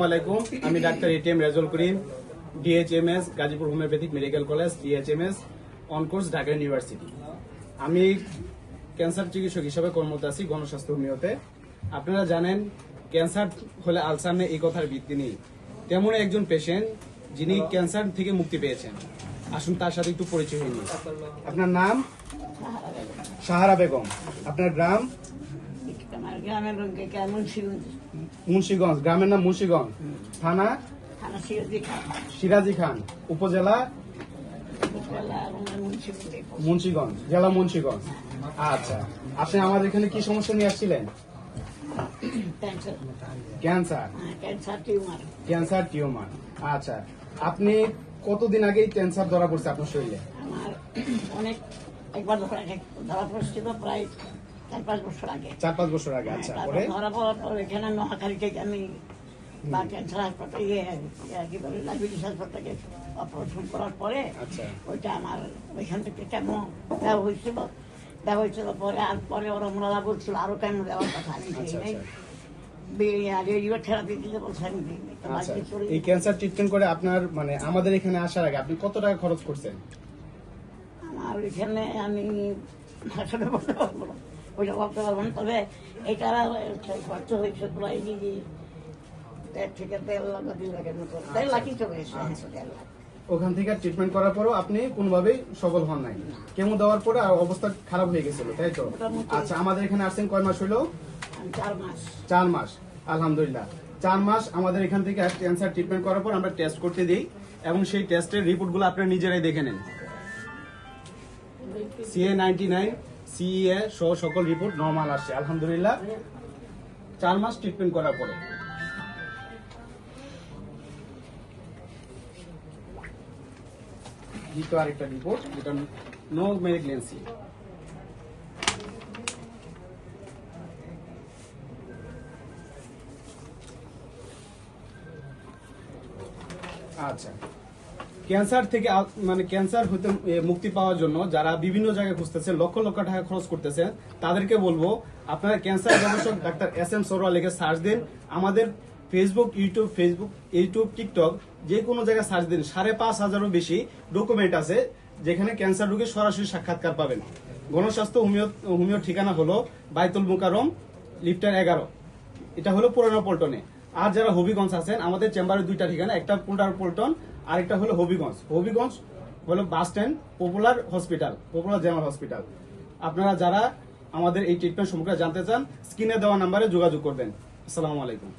আলাইকুম আমি doctor ATM Rezaul Karim DHMS Gazipur homeopathic medical college DHMS on course Dhaka university আমি cancer চিকিৎসক হিসেবে কর্মরত আছি, গণস্বাস্থ্য হোমিওতে। আপনারা জানেন, ক্যান্সার হলে আলসার নেই এই কথার ভিত্তি নেই। তেমন একজন পেশেন্ট যিনি ক্যান্সার থেকে মুক্তি পেয়েছেন। আসুন তার সাথে একটু পরিচয় হয়ে আপনার নাম? সাহারা বেগম। আপনার গ্রাম আমার গ্রামের লোককে কেমন শিখুন মুন্সিগঞ্জ? গ্রামের নাম মুন্সিগঞ্জ। থানা? থানা শিখুন খান। সিরাজি খান। উপজেলা? মুন্সিগঞ্জ। জেলা মুন্সিগঞ্জ। আচ্ছা আপনি আমাদের এখানে কি সমস্যা নিয়ে আসছিলেন? ক্যান্সার। Cancer cancer tumour. আচ্ছা আপনি কতদিন আগে ক্যান্সার ধরা পড়ছে আপনার শরীরে? অনেক একবার ধরা পড়ছিল প্রায় চার পাঁচ বছর আগে। চার পাঁচ বছর আগে আচ্ছা পরে? ধরা পড়ার পর এখানে নোয়াখালী থেকে আমি বা ক্যান্সার হাসপাতাল ইয়ে কি বলে ডায়াবেটিস হাসপাতাল অপারেশন করার পরে আচ্ছা। ওইটা আমার ওইখান থেকে কেমন দেওয়া হয়েছিল? দেওয়া হয়েছিল পরে আর পরে ওরা মোনারা বলছিল আরও কেন দেওয়ার কথা? আমি নাই আচ্ছা। আচ্ছা এই ক্যান্সার ট্রিটমেন্ট করে আপনার মানে আমাদের এখানে আসার আগে আপনি কত টাকা খরচ করছেন? আমার এখানে আমি ওইটা বলতে পারব না তবে এটা খরচ হয়েছে প্রায় যে থেকে দেড় লাখ বা দুই লাখের মতো দেড় লাখই চলে এসে দেড় লাখ ওখান থেকে ট্রিটমেন্ট করার পরও আপনি কোনোভাবেই সফল হন নাই। কেমো দেওয়ার পরে আর অবস্থা খারাপ হয়ে গেছিল তাই তো? আচ্ছা আমাদের এখানে আসছেন কয় মাস হলো চার মাস। আলহামদুলিল্লাহ। চার মাস আমাদের এখান থেকে ক্যান্সার ট্রিটমেন্ট করার পর আমরা টেস্ট করতে দিই এবং সেই টেস্টের রিপোর্টগুলো আপনারা নিজেরাই দেখে নেন। সিএ নাইনটি নাইন সিইএ সহ সকল রিপোর্ট নর্মাল আসছে, আলহামদুলিল্লাহ। চার মাস ট্রিটমেন্ট করার পরে। দ্বিতীয় আরেকটা রিপোর্ট যেটা নো মেরিগলেন্সি আচ্ছা। ক্যান্সার থেকে মানে ক্যান্সার হতে মুক্তি পাওয়ার জন্য যারা বিভিন্ন জায়গায় খুঁজতেছে, লক্ষ লক্ষ টাকা খরচ করতেছে, তাদেরকে বলব, আপনারা ক্যান্সার গবেষক ডাক্তার এস এম সরোয়া লিখে সার্চ দিন। আমাদের Facebook YouTube Facebook YouTube TikTok যে কোনো জায়গায় সার্চ দিন। সাড়ে পাঁচ হাজারও বেশি ডকুমেন্ট আছে, যেখানে ক্যান্সার রোগীর সরাসরি সাক্ষাৎকার পাবেন। গণস্বাস্থ্য হোমিও হোমিও ঠিকানা হলো বাইতুল মুকারম লিফটার এগারো। এটা হলো পুরানো পল্টনে। আর যারা হবিগঞ্জ আছেন, আমাদের চেম্বারে দুইটা ঠিকানা, একটা পুরানো পল্টন আরেকটা হলো হবিগঞ্জ। হবিগঞ্জ হলো bus stand, popular hospital, popular general hospital. আপনারা যারা আমাদের এই ট্রিটমেন্ট সম্পর্কে জানতে চান, স্ক্রিনে দেওয়া নাম্বারে যোগাযোগ করবেন। আসসালামু আলাইকুম।